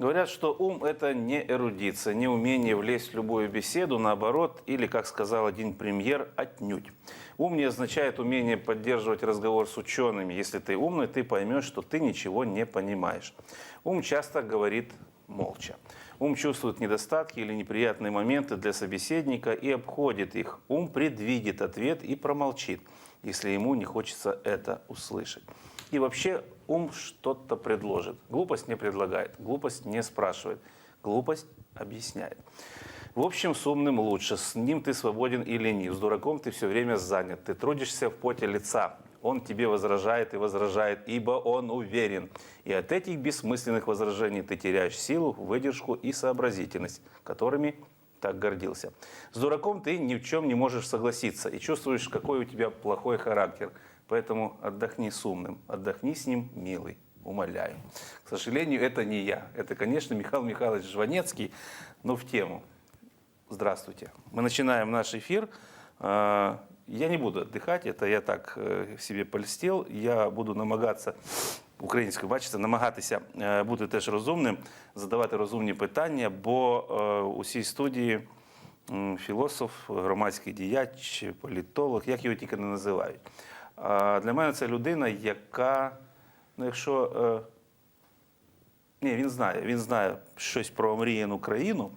Говорят, что ум – это не эрудиция, не умение влезть в любую беседу, наоборот, или, как сказал один премьер, отнюдь. Ум не означает умение поддерживать разговор с учеными. Если ты умный, ты поймешь, что ты ничего не понимаешь. Ум часто говорит молча. Ум чувствует недостатки или неприятные моменты для собеседника и обходит их. Ум предвидит ответ и промолчит, если ему не хочется это услышать. И вообще ум что-то предложит. Глупость не предлагает, глупость не спрашивает, глупость объясняет. В общем, с умным лучше. С ним ты свободен и ленив. С дураком ты все время занят. Ты трудишься в поте лица. Он тебе возражает и возражает, ибо он уверен. И от этих бессмысленных возражений ты теряешь силу, выдержку и сообразительность, которыми так гордился. С дураком ты ни в чем не можешь согласиться и чувствуешь, какой у тебя плохой характер. Поэтому отдохни с умным, отдохни с ним, милый, умоляю. К сожалению, это не я. Это, конечно, Михаил Михайлович Жванецкий, но в тему. Здравствуйте. Мы начинаем наш эфир. А, Я не буду отдыхать, это я так е, себе польстив. Я буду намагатися українською, бачите, намагатися е, бути теж розумним, задавати розумні питання, бо е, у цій студії м, філософ, громадський діяч, політолог, як його тільки не називають. А Для мене це людина, яка, ну якщо е, ні, він знає. Він знає щось про омріяну країну.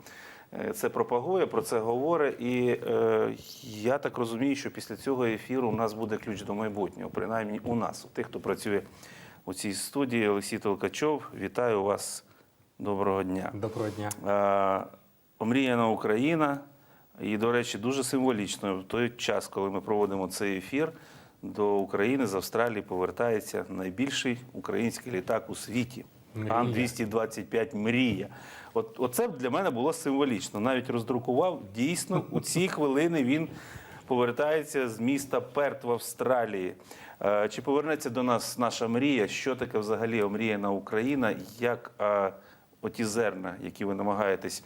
Е, Це пропагує, про це говорить. І е, я так розумію, що після цього ефіру у нас буде ключ до майбутнього, принаймні у нас, у тих, хто працює у цій студії. Олексій Толкачов, вітаю вас. Доброго дня. Доброго дня. Е, Омріяна Україна. І, до речі, дуже символічно в той час, коли ми проводимо цей ефір, до України з Австралії повертається найбільший український літак у світі. Ан-225 Мрія. От, оце для мене було символічно. Навіть роздрукував. Дійсно, у ці хвилини він повертається з міста Перт в Австралії. Е, Чи повернеться до нас наша мрія? Що таке взагалі омріяна Україна? Як е, оті зерна, які ви намагаєтесь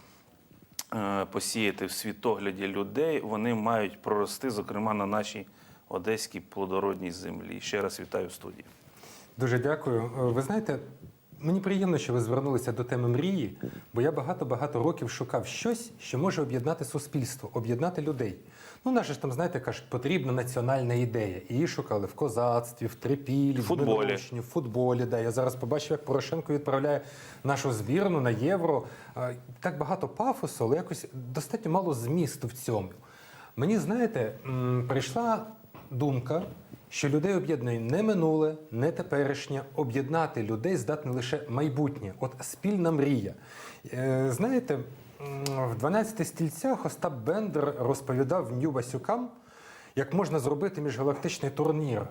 е, посіяти в світогляді людей, вони мають прорости, зокрема, на нашій одеській плодородній землі. Ще раз вітаю в студії. Дуже дякую. Е, Ви знаєте, мені приємно, що ви звернулися до теми мрії, бо я багато-багато років шукав щось, що може об'єднати суспільство, об'єднати людей. Ну, наші ж там, знаєте, кажуть, потрібна національна ідея. І її шукали в козацтві, в трипілі, В футболі. в футболі. Да. Я зараз побачив, як Порошенко відправляє нашу збірну на євро. Е, Так багато пафосу, але якось достатньо мало змісту в цьому. Мені, знаєте, прийшла думка, що людей об'єднує не минуле, не теперішнє. Об'єднати людей здатне лише майбутнє. От спільна мрія. Е, Знаєте, в 12 стільцях Остап Бендер розповідав Нью Васюкам, як можна зробити міжгалактичний турнір.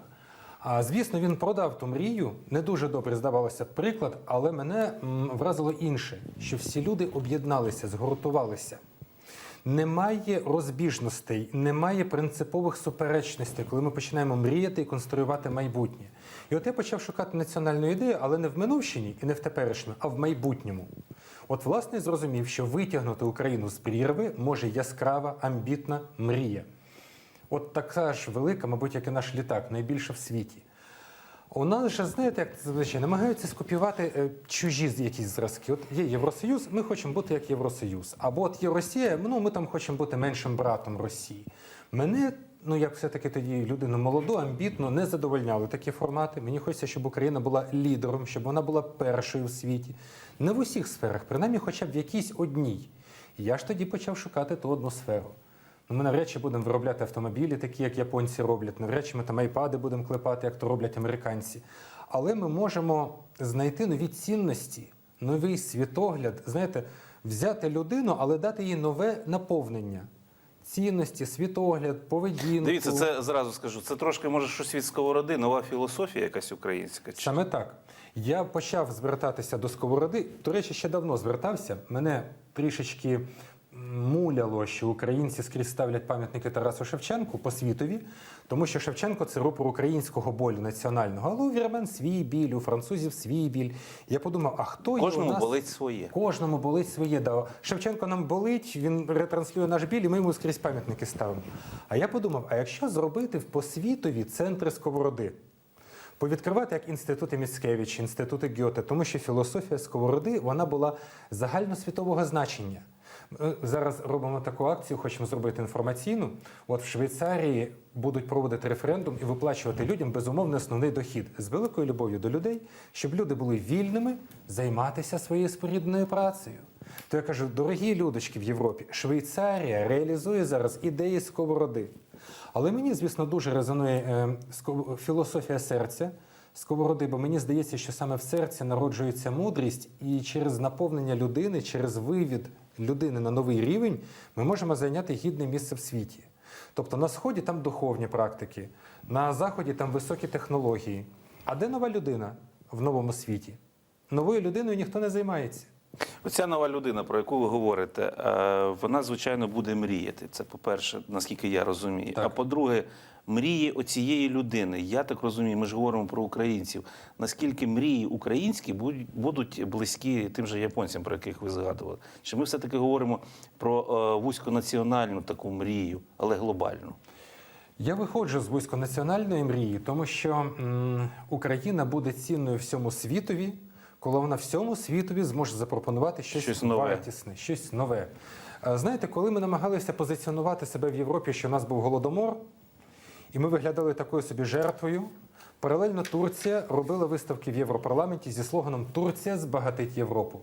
А звісно, він продав ту мрію. Не дуже добре здавалося приклад, але мене вразило інше: що всі люди об'єдналися, згуртувалися. Немає розбіжностей, немає принципових суперечностей, коли ми починаємо мріяти і конструювати майбутнє. І от я почав шукати національну ідею, але не в минувщині і не в теперішньому, а в майбутньому. От, власне, зрозумів, що витягнути Україну з прірви може яскрава, амбітна мрія. От така ж велика, мабуть, як і наш літак, найбільша в світі. У нас знаєте, як це зазвичай, намагаються скопіювати е, чужі якісь зразки. От є Євросоюз, ми хочемо бути як Євросоюз. Або от є Росія, ну ми там хочемо бути меншим братом Росії. Мене, ну як все-таки тоді людину молоду, амбітну, не задовольняли такі формати. Мені хочеться, щоб Україна була лідером, щоб вона була першою в світі. Не в усіх сферах, принаймні, хоча б в якійсь одній. Я ж тоді почав шукати ту одну сферу. Ну, ми навряд чи будемо виробляти автомобілі, такі як японці роблять. Навряд чи ми там айпади будемо клепати, як то роблять американці. Але ми можемо знайти нові цінності, новий світогляд. Знаєте, взяти людину, але дати їй нове наповнення. Цінності, світогляд, поведінку. Дивіться, це зразу скажу. Це трошки може щось від сковороди, нова філософія якась українська. Чи- Саме так. Я почав звертатися до сковороди. До речі, ще давно звертався. Мене трішечки муляло, що українці скрізь ставлять пам'ятники Тарасу Шевченку по світові, тому що Шевченко це рупор українського болю національного. Але у вірмен свій біль, у французів свій біль. Я подумав, а хто є у Кожному нас? болить своє. Кожному болить своє. Да. Шевченко нам болить, він ретранслює наш біль, і ми йому скрізь пам'ятники ставимо. А я подумав: а якщо зробити по світові центри сковороди? Повідкривати як інститути Міцкевича, інститути Гьоте, тому що філософія сковороди вона була загальносвітового значення. Ми зараз робимо таку акцію, хочемо зробити інформаційну. От в Швейцарії будуть проводити референдум і виплачувати людям безумовний основний дохід з великою любов'ю до людей, щоб люди були вільними займатися своєю спорідненою працею. То я кажу, дорогі людочки в Європі, Швейцарія реалізує зараз ідеї сковороди. Але мені, звісно, дуже резонує е, філософія серця сковороди, бо мені здається, що саме в серці народжується мудрість, і через наповнення людини, через вивід людини на новий рівень, ми можемо зайняти гідне місце в світі. Тобто на сході там духовні практики, на заході там високі технології. А де нова людина в новому світі? Новою людиною ніхто не займається. Оця нова людина, про яку ви говорите, е, вона, звичайно, буде мріяти. Це по-перше, наскільки я розумію. Так. А по-друге, мрії оцієї людини. Я так розумію, ми ж говоримо про українців. Наскільки мрії українські будуть, близькі тим же японцям, про яких ви згадували? Чи ми все-таки говоримо про е, вузьконаціональну таку мрію, але глобальну? Я виходжу з вузьконаціональної мрії, тому що м, Україна буде цінною всьому світові, коли вона всьому світові зможе запропонувати щось, Щось нове. вартісне, щось нове. Е, Знаєте, коли ми намагалися позиціонувати себе в Європі, що у нас був голодомор, і ми виглядали такою собі жертвою. Паралельно Турція робила виставки в Європарламенті зі слоганом Турція збагатить Європу.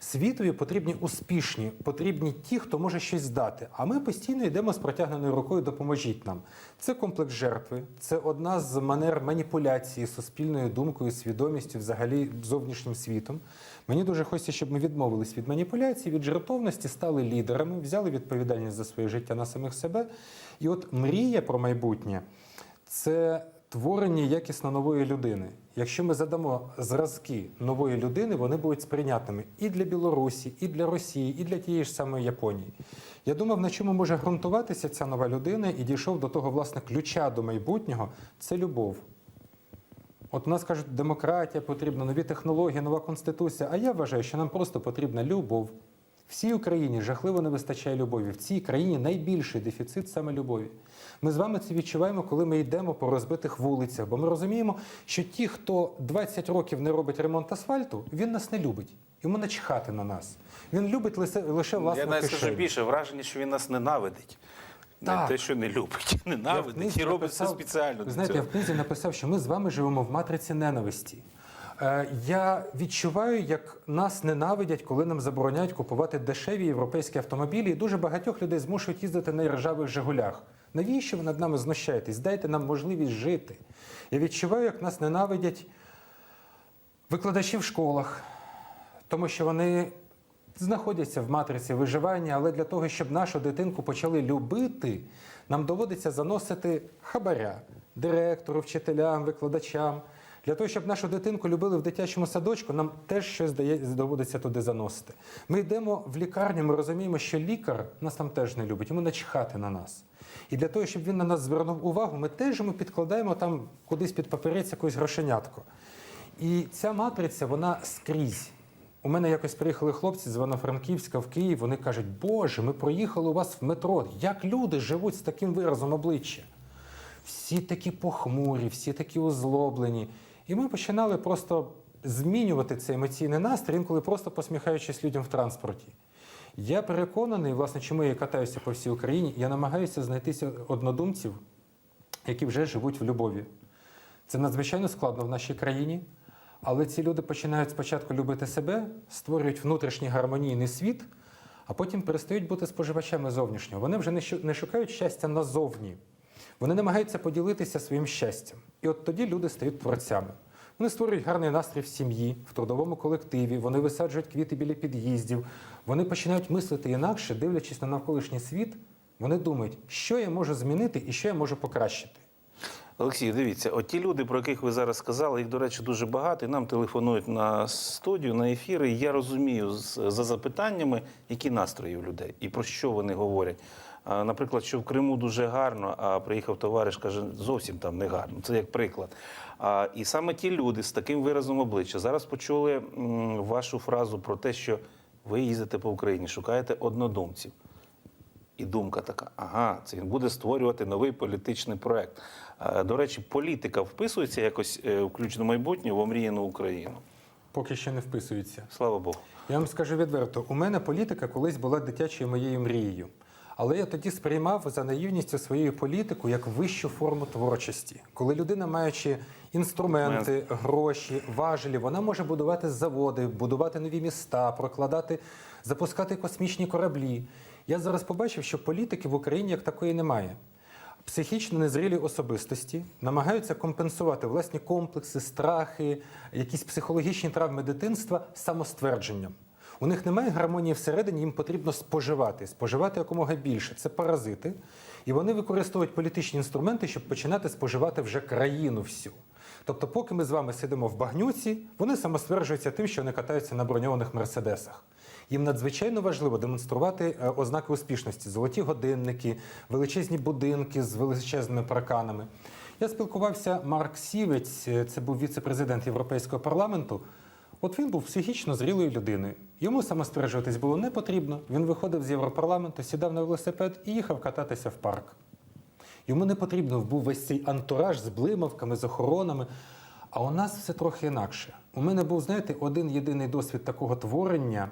Світові потрібні успішні, потрібні ті, хто може щось здати. А ми постійно йдемо з протягненою рукою допоможіть нам. Це комплекс жертви, це одна з манер маніпуляції суспільною думкою, свідомістю, взагалі зовнішнім світом. Мені дуже хочеться, щоб ми відмовились від маніпуляцій, від жертовності, стали лідерами, взяли відповідальність за своє життя на самих себе. І от мрія про майбутнє це творення якісно нової людини. Якщо ми задамо зразки нової людини, вони будуть сприйнятними і для Білорусі, і для Росії, і для тієї ж самої Японії. Я думав, на чому може ґрунтуватися ця нова людина, і дійшов до того власне ключа до майбутнього це любов. От у нас кажуть, демократія потрібна, нові технології, нова конституція. А я вважаю, що нам просто потрібна любов. Всій Україні жахливо не вистачає любові. В цій країні найбільший дефіцит саме любові. Ми з вами це відчуваємо, коли ми йдемо по розбитих вулицях, бо ми розуміємо, що ті, хто 20 років не робить ремонт асфальту, він нас не любить. Йому начхати на нас. Він любить лише, лише власну Я навіть скажу більше, враження, що він нас ненавидить. Не те, що не любить, ненавидить і робить все спеціально. Ви знаєте, я в книзі написав, що ми з вами живемо в матриці ненависті. Е, Я відчуваю, як нас ненавидять, коли нам забороняють купувати дешеві європейські автомобілі, і дуже багатьох людей змушують їздити на ржавих Жигулях. Навіщо ви над нами знущаєтесь? Дайте нам можливість жити. Я відчуваю, як нас ненавидять викладачі в школах, тому що вони знаходяться в матриці виживання, але для того, щоб нашу дитинку почали любити, нам доводиться заносити хабаря директору, вчителям, викладачам. Для того, щоб нашу дитинку любили в дитячому садочку, нам теж щось доводиться туди заносити. Ми йдемо в лікарню, ми розуміємо, що лікар нас там теж не любить, йому начхати на нас. І для того, щоб він на нас звернув увагу, ми теж йому підкладаємо там кудись під папірець якусь грошенятку. І ця матриця, вона скрізь. У мене якось приїхали хлопці з Івано-Франківська в Київ. Вони кажуть, Боже, ми проїхали у вас в метро. Як люди живуть з таким виразом обличчя? Всі такі похмурі, всі такі озлоблені. І ми починали просто змінювати цей емоційний настрій, інколи просто посміхаючись людям в транспорті. Я переконаний, власне, чому я катаюся по всій Україні, я намагаюся знайтися однодумців, які вже живуть в любові. Це надзвичайно складно в нашій країні, але ці люди починають спочатку любити себе, створюють внутрішній гармонійний світ, а потім перестають бути споживачами зовнішнього. Вони вже не шукають щастя назовні. Вони намагаються поділитися своїм щастям. І от тоді люди стають творцями. Вони створюють гарний настрій в сім'ї, в трудовому колективі, вони висаджують квіти біля під'їздів, вони починають мислити інакше, дивлячись на навколишній світ. Вони думають, що я можу змінити і що я можу покращити. Олексій, дивіться, от ті люди, про яких ви зараз сказали, їх, до речі, дуже багато, і нам телефонують на студію, на ефіри. Я розумію за запитаннями, які настрої у людей і про що вони говорять. Наприклад, що в Криму дуже гарно, а приїхав товариш, каже, зовсім там не гарно. Це як приклад. І саме ті люди з таким виразом обличчя зараз почули вашу фразу про те, що ви їздите по Україні, шукаєте однодумців. І думка така: ага, це він буде створювати новий політичний проект. Е, До речі, політика вписується якось е, включно майбутнє в омріяну Україну. Поки що не вписується. Слава Богу. Я вам скажу відверто, у мене політика колись була дитячою моєю мрією. Але я тоді сприймав за наївністю свою політику як вищу форму творчості. Коли людина, маючи інструменти, гроші, важелі, вона може будувати заводи, будувати нові міста, прокладати, запускати космічні кораблі. Я зараз побачив, що політики в Україні як такої немає. Психічно незрілі особистості намагаються компенсувати власні комплекси, страхи, якісь психологічні травми дитинства самоствердженням. У них немає гармонії всередині, їм потрібно споживати, споживати якомога більше. Це паразити. І вони використовують політичні інструменти, щоб починати споживати вже країну всю. Тобто, поки ми з вами сидимо в багнюці, вони самостверджуються тим, що вони катаються на броньованих мерседесах. Їм надзвичайно важливо демонструвати е, ознаки успішності: золоті годинники, величезні будинки з величезними парканами. Я спілкувався Марк Сівець, е, це був віце-президент Європейського парламенту. От він був психічно зрілою людиною. Йому самостверджуватись було не потрібно. Він виходив з Європарламенту, сідав на велосипед і їхав кататися в парк. Йому не потрібно був весь цей антураж з блимавками, з охоронами. А у нас все трохи інакше. У мене був, знаєте, один єдиний досвід такого творення.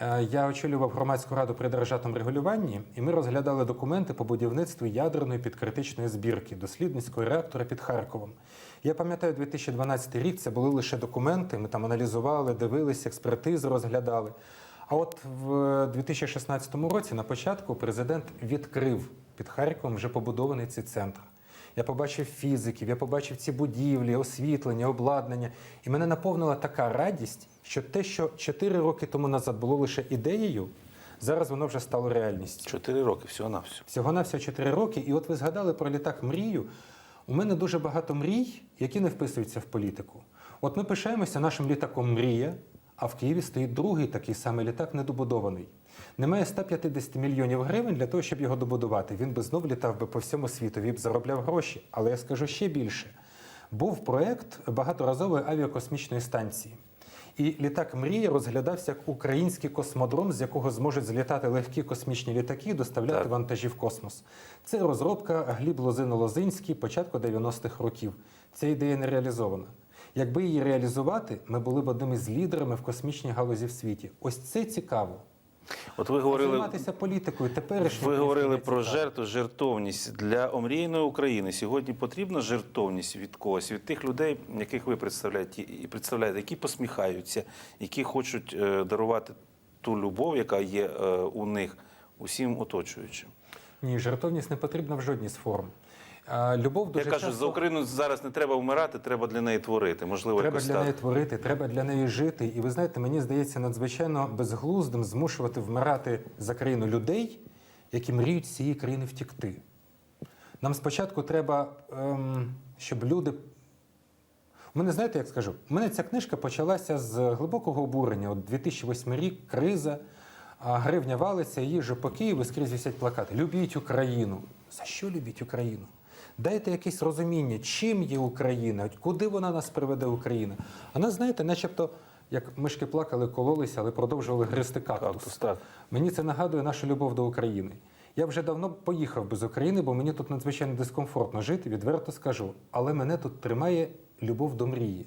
Е, Я очолював громадську раду при державному регулюванні, і ми розглядали документи по будівництву ядерної підкритичної збірки дослідницького реактора під Харковом. Я пам'ятаю, 2012 рік це були лише документи. Ми там аналізували, дивилися, експертизи розглядали. А от в 2016 році, на початку, президент відкрив під Харковом вже побудований цей центр. Я побачив фізиків, я побачив ці будівлі, освітлення, обладнання. І мене наповнила така радість, що те, що 4 роки тому назад було лише ідеєю, зараз воно вже стало реальністю. Чотири роки, всього на все. Всього на всього 4 роки. І от ви згадали про літак мрію. У мене дуже багато мрій, які не вписуються в політику. От ми пишаємося нашим літаком Мрія, а в Києві стоїть другий такий самий літак недобудований. Немає 150 мільйонів гривень для того, щоб його добудувати. Він би знов літав би по всьому світу, він б заробляв гроші. Але я скажу ще більше: був проект багаторазової авіакосмічної станції. І літак Мрія розглядався як український космодром, з якого зможуть злітати легкі космічні літаки і доставляти Так. вантажі в космос. Це розробка Гліб Лозино-Лозинський початку 90-х років. Ця ідея не реалізована. Якби її реалізувати, ми були б одними з лідерами в космічній галузі в світі. Ось це цікаво. От ви говорили, Займатися політикою теперішньою. ви говорили про жертву. жертву, жертовність для омрійної України. Сьогодні потрібна жертовність від когось, від тих людей, яких ви представляєте, і представляєте, які посміхаються, які хочуть е, дарувати ту любов, яка є е, у них усім оточуючим. Ні, жертовність не потрібна в жодній з форм. Любов дуже Я кажу, часто... за Україну зараз не треба вмирати, треба для неї творити. Можливо, Треба якось для так. неї творити, треба для неї жити. І ви знаєте, мені здається надзвичайно безглуздим змушувати вмирати за країну людей, які мріють з цієї країни втікти. Нам спочатку треба, ем, щоб люди. У мене, знаєте, як скажу, у мене ця книжка почалася з глибокого обурення. От 2008 рік, криза, а гривня валиться, їжу по Києву, скрізь висять плакати. Любіть Україну. За що любіть Україну? Дайте якесь розуміння, чим є Україна, куди вона нас приведе Україна. А нас, знаєте, начебто, як мишки плакали, кололися, але продовжували гристи кактус. Так. Мені це нагадує нашу любов до України. Я вже давно поїхав би з України, бо мені тут надзвичайно дискомфортно жити, відверто скажу. Але мене тут тримає любов до мрії.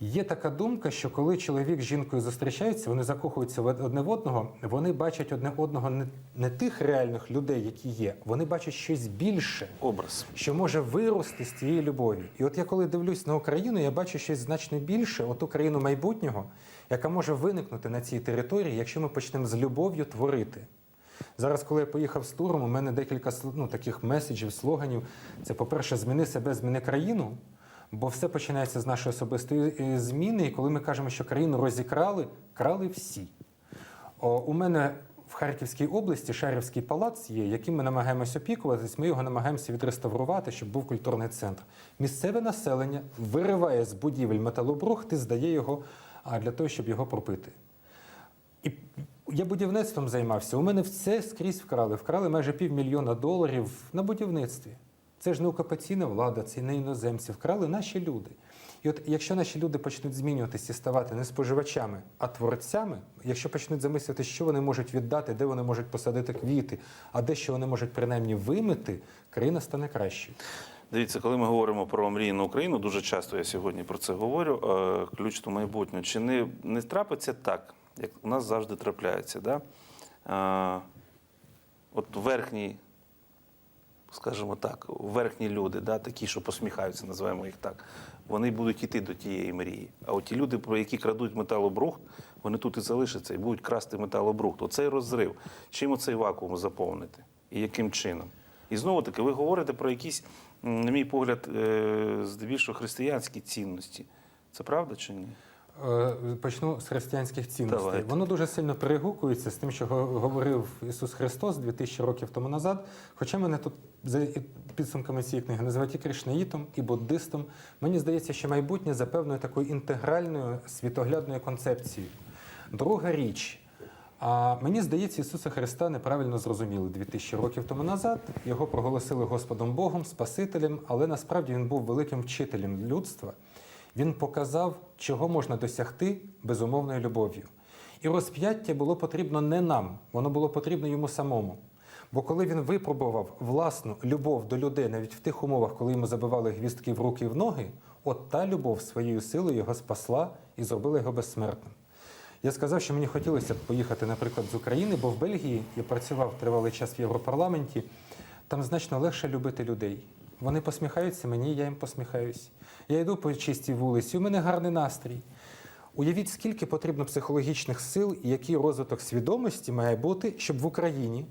Є така думка, що коли чоловік з жінкою зустрічаються, вони закохуються в одне в одного, вони бачать одне одного не, не тих реальних людей, які є, вони бачать щось більше, Образ. що може вирости з цієї любові. І от я коли дивлюсь на Україну, я бачу щось значно більше, оту країну майбутнього, яка може виникнути на цій території, якщо ми почнемо з любов'ю творити. Зараз, коли я поїхав з туром, у мене декілька ну, таких меседжів, слоганів. Це, по-перше, зміни себе, зміни країну. Бо все починається з нашої особистої е, зміни. І коли ми кажемо, що країну розікрали, крали всі. О, у мене в Харківській області Шарівський палац є, яким ми намагаємось опікуватись. Ми його намагаємося відреставрувати, щоб був культурний центр. Місцеве населення вириває з будівель металобрухт і здає його для того, щоб його пропити. І я будівництвом займався. У мене все скрізь вкрали. Вкрали майже півмільйона доларів на будівництві. Це ж не окупаційна влада, це не іноземці. Вкрали наші люди. І от якщо наші люди почнуть змінюватися і ставати не споживачами, а творцями, якщо почнуть замислити, що вони можуть віддати, де вони можуть посадити квіти, а де що вони можуть принаймні вимити, країна стане кращою. Дивіться, коли ми говоримо про мрійну Україну, дуже часто я сьогодні про це говорю. е, Ключ до майбутнього. Чи не, не трапиться так, як у нас завжди трапляється? Да? Е, От верхній, скажімо так, верхні люди, да, такі, що посміхаються, називаємо їх так, вони будуть йти до тієї мрії. А от ті люди, про які крадуть металобрухт, вони тут і залишаться і будуть красти металобрухт. Оцей розрив. Чим оцей вакуум заповнити? І яким чином? І знову таки, ви говорите про якісь, на мій погляд, е, здебільшого християнські цінності. Це правда чи ні? Е, Почну з християнських цінностей. Давайте. Воно дуже сильно перегукується з тим, що говорив Ісус Христос 2000 років тому назад. Хоча мене тут за підсумками цієї книги називають і кришнаїтом, і буддистом. Мені здається, що майбутнє за певною такою інтегральною світоглядною концепцією. Друга річ. А мені здається, Ісуса Христа неправильно зрозуміли 2000 років тому назад. Його проголосили Господом Богом, Спасителем, але насправді він був великим вчителем людства. Він показав, чого можна досягти безумовною любов'ю. І розп'яття було потрібно не нам, воно було потрібно йому самому. Бо коли він випробував власну любов до людей навіть в тих умовах, коли йому забивали гвіздки в руки і в ноги, от та любов своєю силою його спасла і зробила його безсмертним. Я сказав, що мені хотілося б поїхати, наприклад, з України, бо в Бельгії я працював тривалий час в Європарламенті. Там значно легше любити людей. Вони посміхаються мені, я їм посміхаюсь. Я йду по чистій вулиці, у мене гарний настрій. Уявіть, скільки потрібно психологічних сил і який розвиток свідомості має бути, щоб в Україні,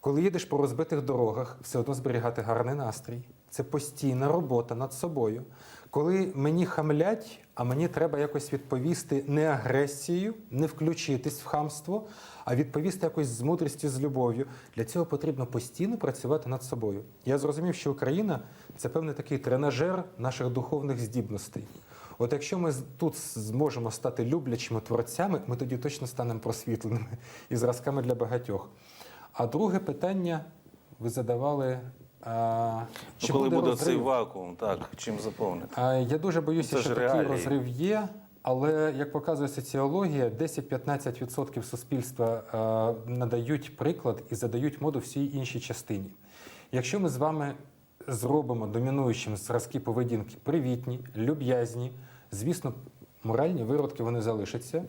коли їдеш по розбитих дорогах, все одно зберігати гарний настрій. Це постійна робота над собою. Коли мені хамлять, а мені треба якось відповісти не агресією, не включитись в хамство, а відповісти якось з мудрістю, з любов'ю. Для цього потрібно постійно працювати над собою. Я зрозумів, що Україна це певний такий тренажер наших духовних здібностей. От якщо ми тут зможемо стати люблячими творцями, ми тоді точно станемо просвітленими і зразками для багатьох. А друге питання ви задавали. А, Ну, коли буде, цей вакуум, так, чим заповнити? А, Я дуже боюся, Це що такий реалії. розрив є. Але як показує соціологія, 10-15% суспільства е, надають приклад і задають моду всій іншій частині. Якщо ми з вами зробимо домінуючим зразки поведінки привітні, люб'язні, звісно, моральні виродки вони залишаться,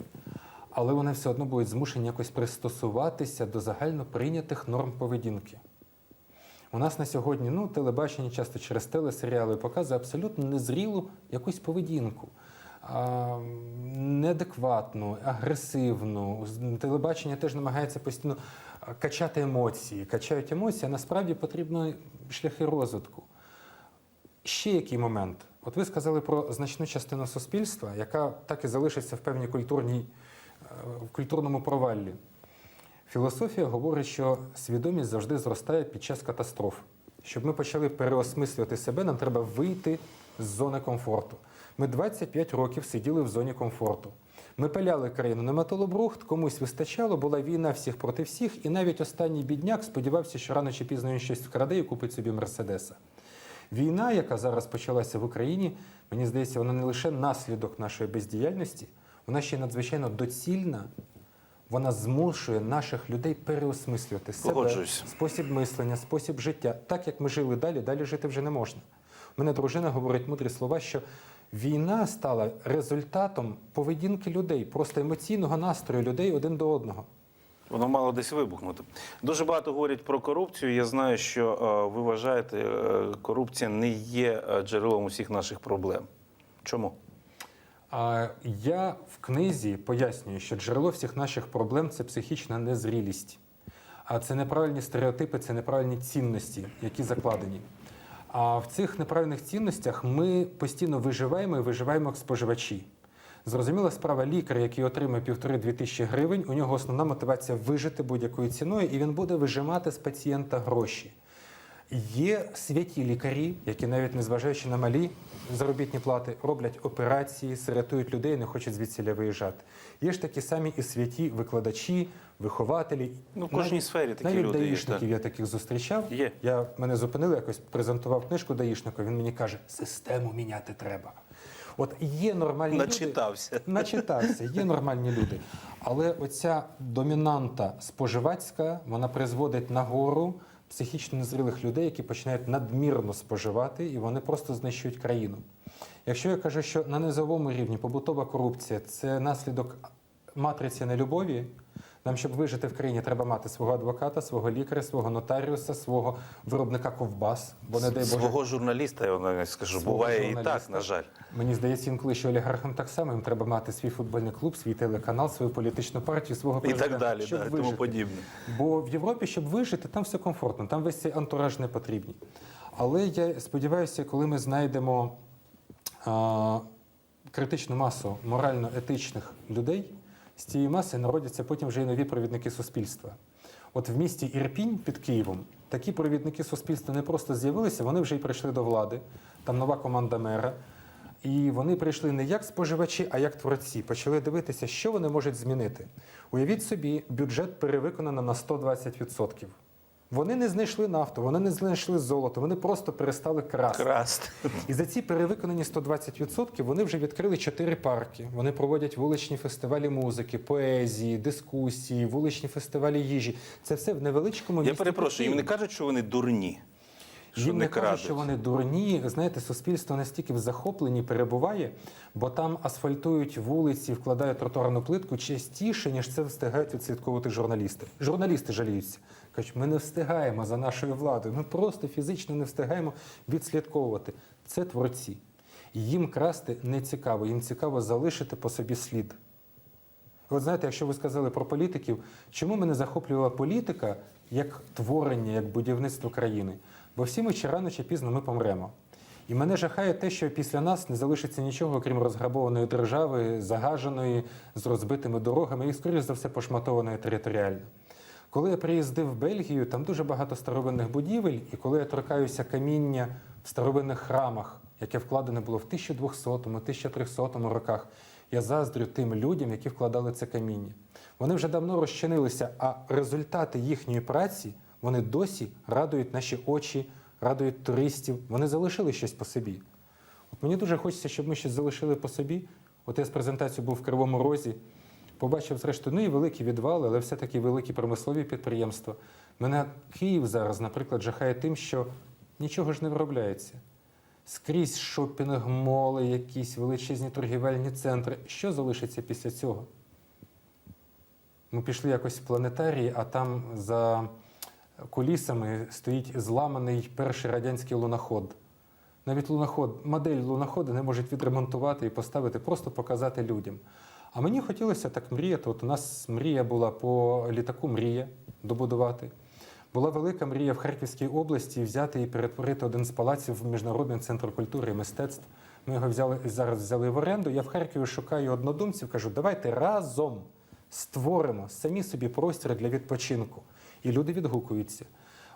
але вони все одно будуть змушені якось пристосуватися до загально прийнятих норм поведінки. У нас на сьогодні ну, телебачення часто через телесеріали показує абсолютно незрілу якусь поведінку. Неадекватну, агресивну. Телебачення теж намагається постійно качати емоції. Качають емоції, а насправді потрібно шляхи розвитку. Ще який момент? От ви сказали про значну частину суспільства, яка так і залишиться в певній культурній, е, в культурному проваллі. Філософія говорить, що свідомість завжди зростає під час катастроф. Щоб ми почали переосмислювати себе, нам треба вийти з зони комфорту. Ми 25 років сиділи в зоні комфорту. Ми пиляли країну на металобрухт, комусь вистачало, була війна всіх проти всіх, і навіть останній бідняк сподівався, що рано чи пізно він щось вкраде і купить собі Мерседеса. Війна, яка зараз почалася в Україні, мені здається, вона не лише наслідок нашої бездіяльності, вона ще й надзвичайно доцільна. Вона змушує наших людей переосмислювати себе, спосіб мислення, спосіб життя. Так як ми жили далі, далі жити вже не можна. У мене дружина говорить мудрі слова, що війна стала результатом поведінки людей, просто емоційного настрою людей один до одного. Воно мало десь вибухнути. Дуже багато говорять про корупцію. Я знаю, що е, ви вважаєте, е, корупція не є е, джерелом усіх наших проблем. Чому? Я в книзі пояснюю, що джерело всіх наших проблем це психічна незрілість. А це неправильні стереотипи, це неправильні цінності, які закладені. А в цих неправильних цінностях ми постійно виживаємо і виживаємо як споживачі. Зрозуміла справа лікар, який отримує півтори-дві тисячі гривень, у нього основна мотивація вижити будь-якою ціною, і він буде вижимати з пацієнта гроші. Є святі лікарі, які навіть незважаючи на малі заробітні плати, роблять операції, рятують людей, не хочуть звідсіля виїжджати. Є ж такі самі і святі викладачі, вихователі. Ну, в кожній Навіть- сфері такі навіть люди є, даїшників так. я таких зустрічав. Є. Я мене зупинили, якось презентував книжку даїшнику. Він мені каже, систему міняти треба. От є нормальні люди. Начитався. Начитався, є нормальні люди. Але оця домінанта споживацька вона призводить нагору психічно незрілих людей, які починають надмірно споживати, і вони просто знищують країну. Якщо я кажу, що на низовому рівні побутова корупція це наслідок матриці нелюбові, нам, щоб вижити в країні, треба мати свого адвоката, свого лікаря, свого нотаріуса, свого виробника ковбас. Бо не дай Боже, Свого журналіста, я вам скажу, Свого буває і так, на жаль. Мені здається, інколи що олігархам так само їм треба мати свій футбольний клуб, свій телеканал, свою політичну партію, свого І так далі, щоб да, тому подібне. Бо в Європі, щоб вижити, там все комфортно, там весь цей антураж не потрібний. Але я сподіваюся, коли ми знайдемо а, критичну масу морально-етичних людей, з цієї маси народяться потім вже і нові провідники суспільства. От в місті Ірпінь під Києвом такі провідники суспільства не просто з'явилися, вони вже й прийшли до влади. Там нова команда мера. І вони прийшли не як споживачі, а як творці. Почали дивитися, що вони можуть змінити. Уявіть собі, бюджет перевиконано на 120%. Вони не знайшли нафту, вони не знайшли золото, вони просто перестали красти. Краст. І за ці перевиконані 120% вони вже відкрили чотири парки. Вони проводять вуличні фестивалі музики, поезії, дискусії, вуличні фестивалі їжі. Це все в невеличкому місті. Я перепрошую, їм не кажуть, що вони дурні, що Їм не не кажуть, що вони дурні. Знаєте, суспільство настільки в захопленні перебуває, бо там асфальтують вулиці, вкладають тротуарну плитку частіше, ніж це встигають відслідковувати журналісти. Журналісти жаліються. Кажуть, ми не встигаємо за нашою владою. Ми просто фізично не встигаємо відслідковувати. Це творці. Їм красти не цікаво, їм цікаво залишити по собі слід. От знаєте, якщо ви сказали про політиків, чому мене захоплювала політика як творення, як будівництво країни? Бо всі ми чи рано, чи пізно ми помремо. І мене жахає те, що після нас не залишиться нічого, окрім розграбованої держави, загаженої, з розбитими дорогами і, скоріш за все, пошматованої територіально. Коли я приїздив в Бельгію, там дуже багато старовинних будівель, і коли я торкаюся каміння в старовинних храмах, яке вкладене було в 1200-1300 роках, я заздрю тим людям, які вкладали це каміння. Вони вже давно розчинилися, а результати їхньої праці вони досі радують наші очі, радують туристів. Вони залишили щось по собі. От мені дуже хочеться, щоб ми щось залишили по собі. От я з презентацією був в Кривому Розі, побачив, зрештою, ну і великі відвали, але все-таки великі промислові підприємства. Мене Київ зараз, наприклад, жахає тим, що нічого ж не виробляється. Скрізь шопінг-моли, якісь величезні торгівельні центри. Що залишиться після цього? Ми пішли якось в планетарії, а там за кулісами стоїть зламаний перший радянський луноход. Навіть луноход, модель лунохода не можуть відремонтувати і поставити, просто показати людям. А мені хотілося так мріяти. От у нас мрія була по літаку мрія добудувати. Була велика мрія в Харківській області взяти і перетворити один з палаців в міжнародний центр культури і мистецтв. Ми його взяли зараз взяли в оренду. Я в Харкові шукаю однодумців, кажу, давайте разом створимо самі собі простір для відпочинку. І люди відгукуються.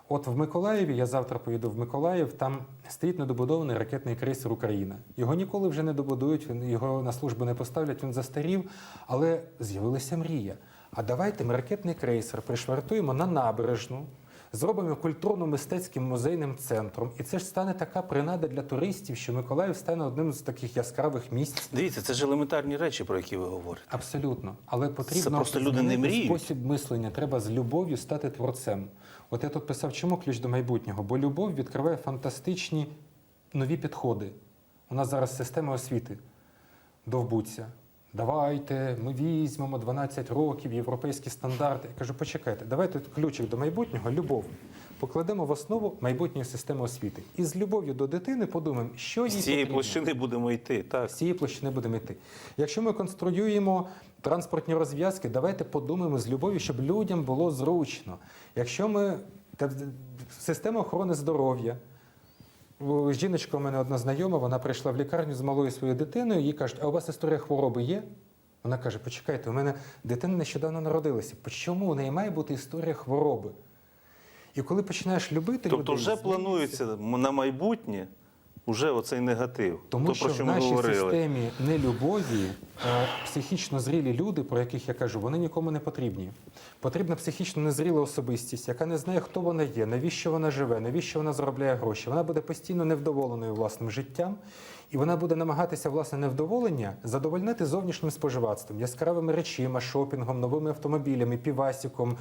От в Миколаєві, я завтра поїду в Миколаїв, там стоїть недобудований ракетний крейсер Україна. Його ніколи вже не добудують, його на службу не поставлять, він застарів, але з'явилася мрія. А давайте ми ракетний крейсер пришвартуємо на набережну, зробимо культурно-мистецьким музейним центром. І це ж стане така принада для туристів, що Миколаїв стане одним з таких яскравих місць. Дивіться, це ж елементарні речі, про які ви говорите. Абсолютно. Але потрібно Це просто люди не мріють. спосіб мислення. Треба з любов'ю стати творцем. От я тут писав, чому ключ до майбутнього? Бо любов відкриває фантастичні нові підходи. У нас зараз система освіти довбуться. Давайте ми візьмемо 12 років, європейські стандарти. Я кажу, почекайте, давайте ключик до майбутнього любов. Покладемо в основу майбутньої системи освіти. І з любов'ю до дитини подумаємо, що їй З цієї потрібно. площини будемо йти. Так. З цієї площини будемо йти. Якщо ми конструюємо транспортні розв'язки, давайте подумаємо з любов'ю, щоб людям було зручно. Якщо ми система охорони здоров'я. Жіночка у мене одна знайома, вона прийшла в лікарню з малою своєю дитиною, їй кажуть, а у вас історія хвороби є? Вона каже: почекайте, у мене дитина нещодавно народилася. Чому у неї має бути історія хвороби? І коли починаєш любити Тобто людей, вже планується на майбутнє уже оцей негатив. Тому То, що, про що в нашій говорили. системі нелюбові е, психічно зрілі люди, про яких я кажу, вони нікому не потрібні. Потрібна психічно незріла особистість, яка не знає, хто вона є, навіщо вона живе, навіщо вона заробляє гроші. Вона буде постійно невдоволеною власним життям, і вона буде намагатися власне невдоволення задовольнити зовнішнім споживацтвом, яскравими речима, шопінгом, новими автомобілями, півасіком,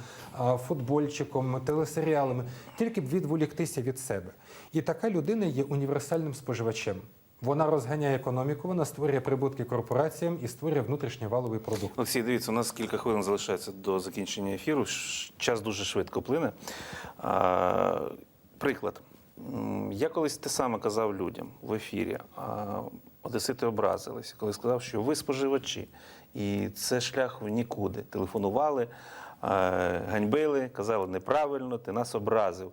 футбольчиком, телесеріалами, тільки б відволіктися від себе. І така людина є універсальним споживачем. Вона розганяє економіку, вона створює прибутки корпораціям і створює внутрішній валовий продукт. Олексій, дивіться, у нас кілька хвилин залишається до закінчення ефіру. Час дуже швидко плине. Приклад. Я колись те саме казав людям в ефірі. Одесити образилися, коли сказав, що ви споживачі, і це шлях в нікуди. Телефонували, ганьбили, казали неправильно, ти нас образив.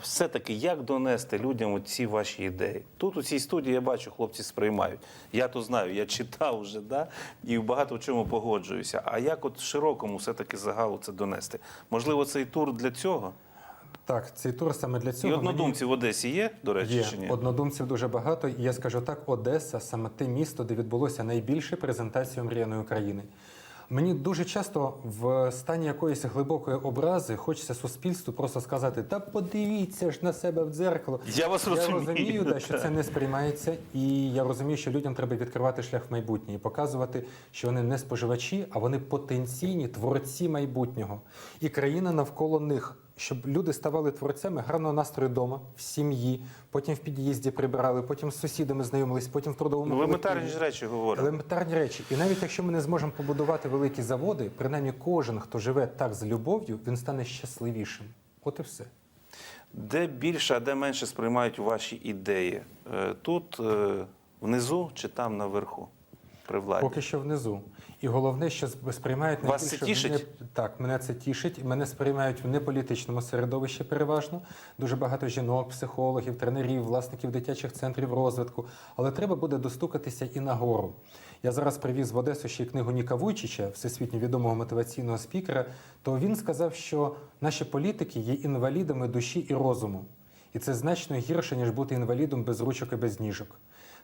Все-таки як донести людям ці ваші ідеї? Тут у цій студії я бачу, хлопці сприймають. Я то знаю, я читав вже, да? і багато в чому погоджуюся. А як от широкому все-таки загалу це донести? Можливо, цей тур для цього? Так, цей тур саме для І цього. мені- в Одесі є, до речі, Є чи ні? однодумців дуже багато, і я скажу так: Одеса саме те місто, де відбулося найбільше презентацію мріяної України. Мені дуже часто в стані якоїсь глибокої образи хочеться суспільству просто сказати: та подивіться ж на себе в дзеркало. Я вас Я розумію. розумію, да, що це не сприймається, і я розумію, що людям треба відкривати шлях в майбутнє і показувати, що вони не споживачі, а вони потенційні творці майбутнього. І країна навколо них, щоб люди ставали творцями гарного настрою вдома, в сім'ї, потім в під'їзді прибирали, потім з сусідами знайомились, потім в трудовому Ну, елементарні ж речі говоримо. Елементарні речі. І навіть якщо ми не зможемо побудувати великі заводи, принаймні кожен, хто живе так з любов'ю, він стане щасливішим. От і все. Де більше, а де менше сприймають ваші ідеї? Е, Тут, е, внизу чи там наверху? При владі? Поки що внизу. І головне, що сп- сприймають Вас це тішить? мене- так, мене це тішить. Мене сприймають в неполітичному середовищі переважно. Дуже багато жінок, психологів, тренерів, власників дитячих центрів розвитку. Але треба буде достукатися і нагору. Я зараз привіз в Одесу ще й книгу Ніка Вуйчича, всесвітньо відомого мотиваційного спікера. То він сказав, що наші політики є інвалідами душі і розуму. І це значно гірше, ніж бути інвалідом без ручок і без ніжок.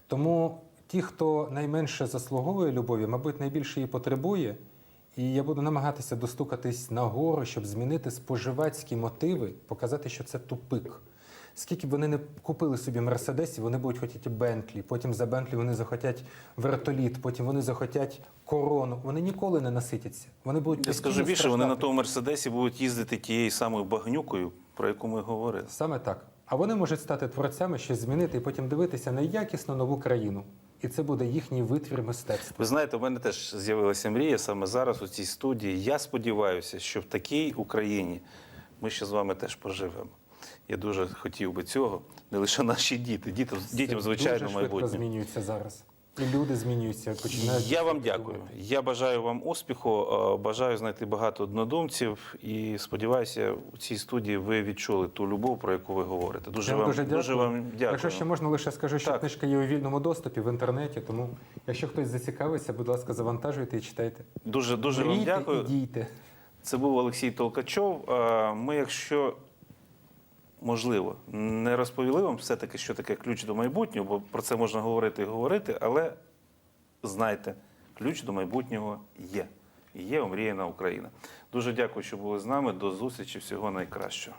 Тому ті, хто найменше заслуговує любові, мабуть, найбільше її потребує. І я буду намагатися достукатись нагору, щоб змінити споживацькі мотиви, показати, що це тупик. Скільки б вони не купили собі мерседесів, вони будуть хотіти Бентлі, потім за Бентлі вони захотять вертоліт, потім вони захотять корону. Вони ніколи не наситяться. Вони будуть Я скажу більше, вони на тому мерседесі будуть їздити тією самою багнюкою, про яку ми говорили. Саме так. А вони можуть стати творцями, щось змінити і потім дивитися на якісну нову країну. І це буде їхній витвір мистецтва. Ви знаєте, у мене теж з'явилася мрія саме зараз у цій студії. Я сподіваюся, що в такій Україні ми ще з вами теж поживемо. Я дуже хотів би цього. Не лише наші діти, дітям, Це звичайно, дуже швидко майбутнє. змінюється зараз. І люди змінюються, починають. Я вам дякую. Я бажаю вам успіху, е, бажаю знайти багато однодумців і сподіваюся, у цій студії ви відчули ту любов, про яку ви говорите. Дуже Я вам дуже дуже вам дякую. Якщо ще можна, лише скажу, що Так. книжка є у вільному доступі в інтернеті, тому якщо хтось зацікавиться, будь ласка, завантажуйте і читайте. Дуже дуже вам дякую. і дійте. Це був Олексій Толкачов. Е, Ми, якщо можливо, не розповіли вам все-таки, що таке ключ до майбутнього, бо про це можна говорити і говорити, але знайте, ключ до майбутнього є. І є омріяна Україна. Дуже дякую, що були з нами. До зустрічі. Всього найкращого.